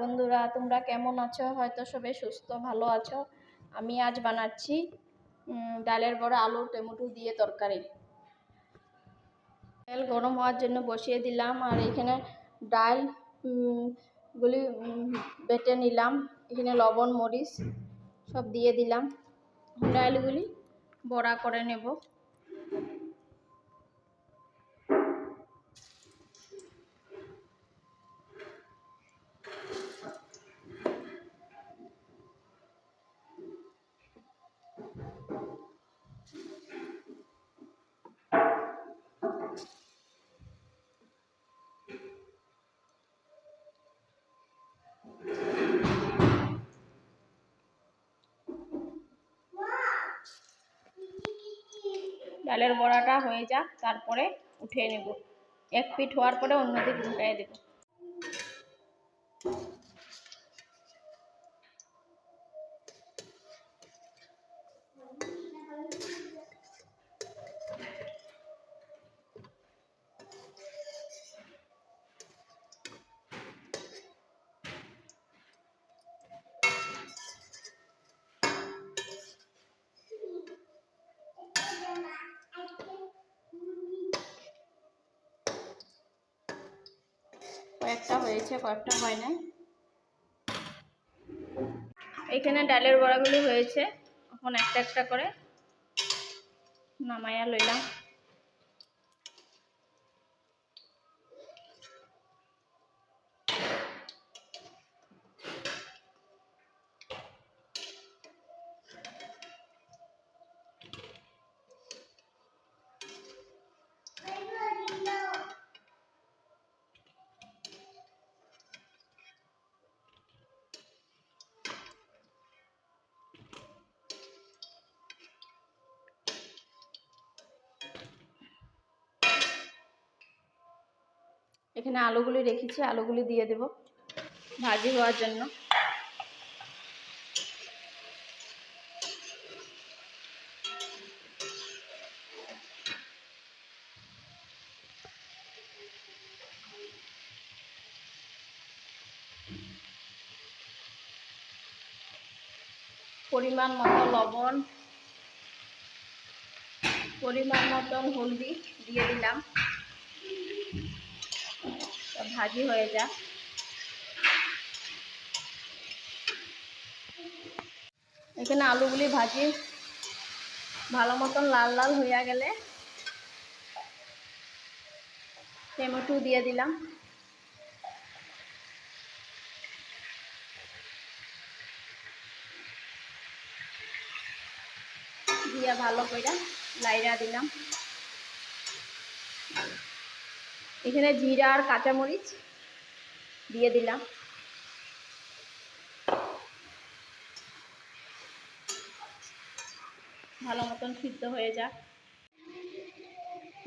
বন্ধুরা, তোমরা কেমন আছো? হয়তো সবে সুস্থ, ভালো আছো। আমি আজ বানাচ্ছি ডালের বড়া, আলু, টমেটো দিয়ে তরকারি। তেল গরম হওয়ার জন্য বসিয়ে দিলাম আর এখানে ডাল গুলি বেটে নিলাম। এখানে লবণ, মরিচ সব দিয়ে দিলাম। ডালগুলি বড়া করে নেব। ডালের বড়াটা হয়ে যাক, তারপরে উঠিয়ে নেব। এক পিঠ হওয়ার পরে অন্য দিকে উল্টাই দেব কয়েকটা হয়েছে কয়েকটা হয় নাই। এখানে ডালের বড়াগুলি হয়েছে। এখন একটা একটা করে নামাইয়া লইলাম। এখানে আলুগুলি রেখেছি, আলুগুলি দিয়ে দেব ভাজি হওয়ার জন্য। পরিমাণ মতো লবণ, পরিমাণ মতন হলদি দিয়ে দিলাম। ভাজি হয়ে যাক এখানে আলুগুলি ভাজি ভালো মতন লাল লাল হইয়া গেলে টমেটো দিয়ে দিলাম। দিয়ে ভালো করে লাইরা দিলাম। এখানে জিরা আর কাঁচামরিচ দিয়ে দিলাম। ভালো মতন সিদ্ধ হয়ে যাক।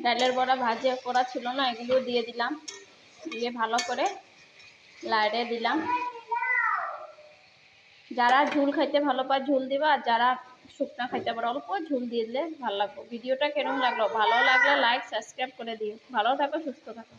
ডালের বড়া ভাজে করা ছিল না, এগুলো দিয়ে দিলাম। দিয়ে ভালো করে লাইড়ে দিলাম। যারা ঝুল খাইতে ভালো পায়, ঝুল দিবা, আর যারা শুকনা খাইতে পারো। অল্প ঝুল দিয়ে দিলে ভালো লাগবে। ভিডিওটা কেরম লাগল? ভালো লাগলে লাইক সাবস্ক্রাইব করে দিও। ভালো থাকো, সুস্থ থাকো।